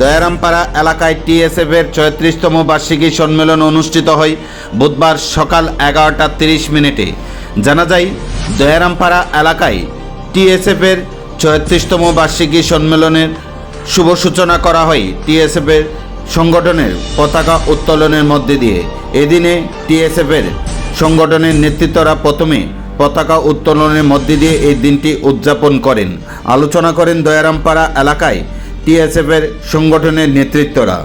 দয়ারামপাড়া এলাকায় টিএসএফ এর ছয়ত্রিশতম বার্ষিকী সম্মেলন অনুষ্ঠিত হয় বুধবার সকাল এগারোটা তিরিশ মিনিটে। জানা যায়, দয়ারামপাড়া এলাকায় টিএসএফ এর ছয়ত্রিশতম বার্ষিকী সম্মেলনের শুভ সূচনা করা হয় টিএসএফ এর সংগঠনের পতাকা উত্তোলনের মধ্যে দিয়ে। এদিনে টিএসএফ এর সংগঠনের নেতৃত্বরা প্রথমে পতাকা উত্তোলনের মধ্যে দিয়ে এই দিনটি উদযাপন করেন। আলোচনা করেন দয়ারামপাড়া এলাকায় টিএসএফ এর সংগঠনের নেতৃত্বরা।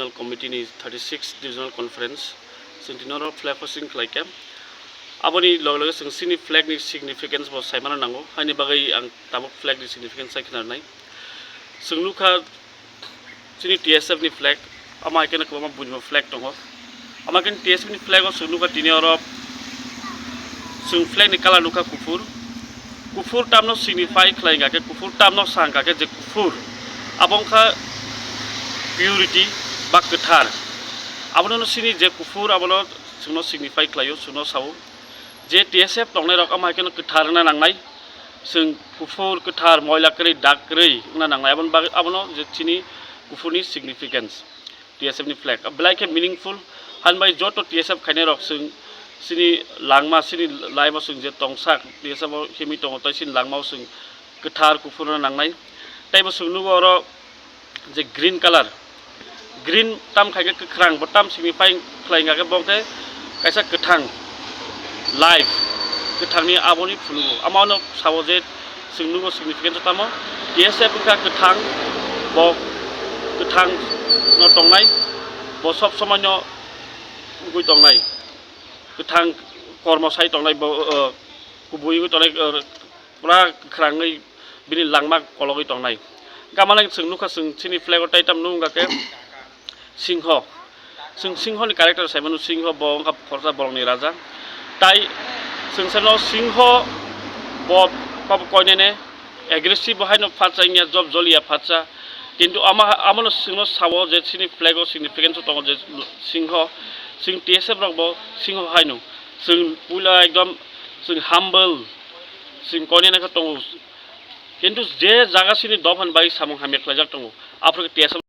Divisional committee ni 36th divisional conference sentinel of flag hosting khlaike aboni log log sing sini flag ni significance bo saimana nango hani bagai ang tabuk flag ni significance sai khinar nai singlu kha sini tsf ni flag ama ikena ko ma bunjma flag tongo ama ken tsf ni flag o singlu kha tini oro sing flag ni kala lukha kufur kufur tamno signify khlainga ke kufur tamno sangka ke je bak tar abono sini je kufur abono suno signify klayo suno saw je tsf tongnai rok amai keno kuthar na nangnai sung kufur kuthar moila kri dak kri na nangnai abon abono je sini kufur ni significance tsf ni flag blai ke meaningful han bai joto tsf khaine rok sung sini langma sini laima sung je tongsak tsf hemi tongo tai sin langma sung kuthar kufur na nangnai tai bo sung nugo ro je green color green ताम खायगे गोख्रां बा ताम सिगनिफाइ खालायगाके बंखे खायसा गोथां life गोथांनि आबनि फुलुगु आमानो सावो जे सोंनुगु सिगनिफिकेन्स तामो टिएसएफ का गोथां ब गोथां न दंनाय ब सब समायन गुबै दंनाय गोथां कर्मसाय दंनाय ब गुबैयै दंनाय पुरा गोख्राङै बिनि लांमा कलगै दंनाय गामाना सोंनुखा सों सिनि फ्लेग टाइटाम नुगाके सिंह जों सिंहनि कारेक्टार साइमन सिंह बंगाब खरसा बरंनि राजा তাই जोंसानाव सिंह बब पाप कयनेने एग्रेसिव बहायनो फाचाइनिया जब जलिया फाचा কিন্তু আমাৰ আমাৰ সিংহ চাব যে চিনি ফ্লেগৰ সিগনিফিকেঞ্চ দङ যে সিংহ जों টি এছ এফ ৰ'ব সিংহ হাইনো जों পুলা একদম जों হাম্বল जों কয়নেনে দङ কিন্তু যে জাগাখিনি দফ হান বাই সামং হামিয়া খ্লাইজাক দङ আপনাকে টি এছ এফ